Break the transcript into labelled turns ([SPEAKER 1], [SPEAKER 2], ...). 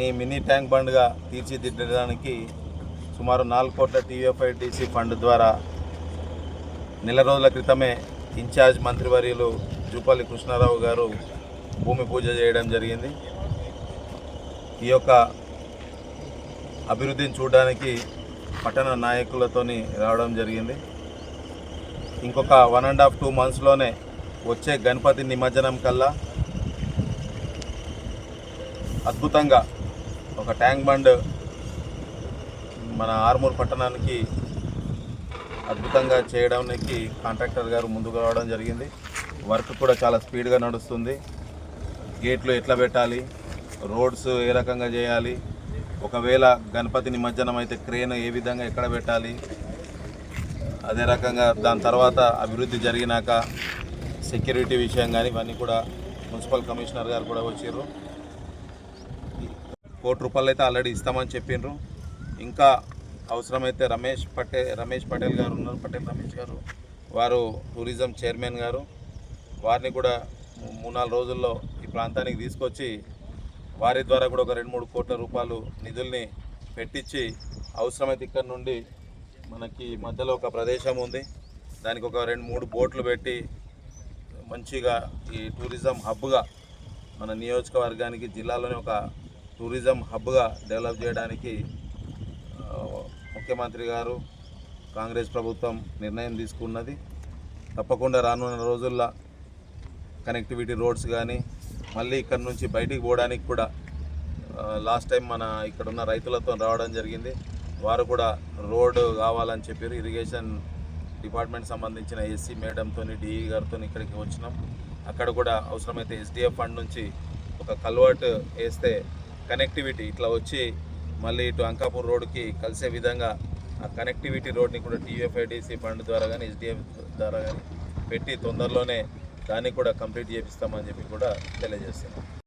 [SPEAKER 1] నీ mini tank బండ్గా తీర్చిదిద్దడానికి సుమారు నాలుగు కోట్ల టీఎఫ్ఐటీసీ ఫండ్ ద్వారా నెల రోజుల క్రితమే ఇన్ఛార్జ్ మంత్రివర్యులు జూపల్లి కృష్ణారావు గారు భూమి పూజ చేయడం జరిగింది. ఈ యొక్క అభివృద్ధిని చూడడానికి పట్టణ నాయకులతోని రావడం జరిగింది. ఇంకొక వన్ అండ్ హాఫ్ టూ మంత్స్లోనే వచ్చే గణపతి నిమజ్జనం కల్లా అద్భుతంగా ఒక ట్యాంక్ బండ్ మన ఆర్మూర్ పట్టణానికి అద్భుతంగా చేయడానికి కాంట్రాక్టర్ గారు ముందుకు రావడం జరిగింది. వర్క్ కూడా చాలా స్పీడ్గా నడుస్తుంది. గేట్లు ఎట్లా పెట్టాలి? రోడ్స్ ఏ రకంగా చేయాలి? ఒకవేళ గణపతి నిమజ్జనం అయితే క్రేన్ ఏ విధంగా ఎక్కడ పెట్టాలి? అదే రకంగా దాని తర్వాత అభివృద్ధి జరిగినాక సెక్యూరిటీ విషయం కానీ ఇవన్నీ కూడా మున్సిపల్ కమిషనర్ గారు కూడా వచ్చారు కోటి రూపాయలు అయితే ఆల్రెడీ ఇస్తామని చెప్పిండ్రు. ఇంకా అవసరమైతే రమేష్ పటేల్ రమేష్ పటేల్ గారు ఉన్నారు. పటేల్ రమేష్ గారు వారు టూరిజం చైర్మన్ గారు. వారిని కూడా మూడు నాలుగు రోజుల్లో ఈ ప్రాంతానికి తీసుకొచ్చి వారి ద్వారా కూడా ఒక రెండు మూడు కోట్ల రూపాయలు నిధుల్ని పెట్టించి అవసరమైతే ఇక్కడ నుండి మనకి మధ్యలో ఒక ప్రదేశం ఉంది. దానికి ఒక రెండు మూడు బోట్లు పెట్టి మంచిగా ఈ టూరిజం హబ్గా మన నియోజకవర్గానికి జిల్లాలోనే ఒక టూరిజం హబ్గా డెవలప్ చేయడానికి ముఖ్యమంత్రి గారు కాంగ్రెస్ ప్రభుత్వం నిర్ణయం తీసుకున్నది. తప్పకుండా రానున్న రోజుల్లో కనెక్టివిటీ రోడ్స్ కానీ మళ్ళీ ఇక్కడ నుంచి బయటికి పోవడానికి కూడా లాస్ట్ టైం మన ఇక్కడ ఉన్న రైతులతో రావడం జరిగింది. వారు కూడా రోడ్డు కావాలని చెప్పారు. ఇరిగేషన్ డిపార్ట్మెంట్ సంబంధించిన ఎస్సీ మేడంతో డిఈ గారితో ఇక్కడికి వచ్చినాం. అక్కడ కూడా అవసరమైతే ఎస్డిఎఫ్ ఫండ్ నుంచి ఒక కల్వర్ట్ వేస్తే కనెక్టివిటీ ఇట్లా వచ్చి మళ్ళీ ఇటు అంకాపూర్ రోడ్కి కలిసే విధంగా ఆ కనెక్టివిటీ రోడ్ని కూడా టీఎఫ్ఐడిసి ఫండ్ ద్వారా కానీ ఎస్డిఎఫ్ ద్వారా కానీ పెట్టి తొందరలోనే దాన్ని కూడా కంప్లీట్ చేపిస్తామని చెప్పి కూడా తెలియజేస్తున్నాం.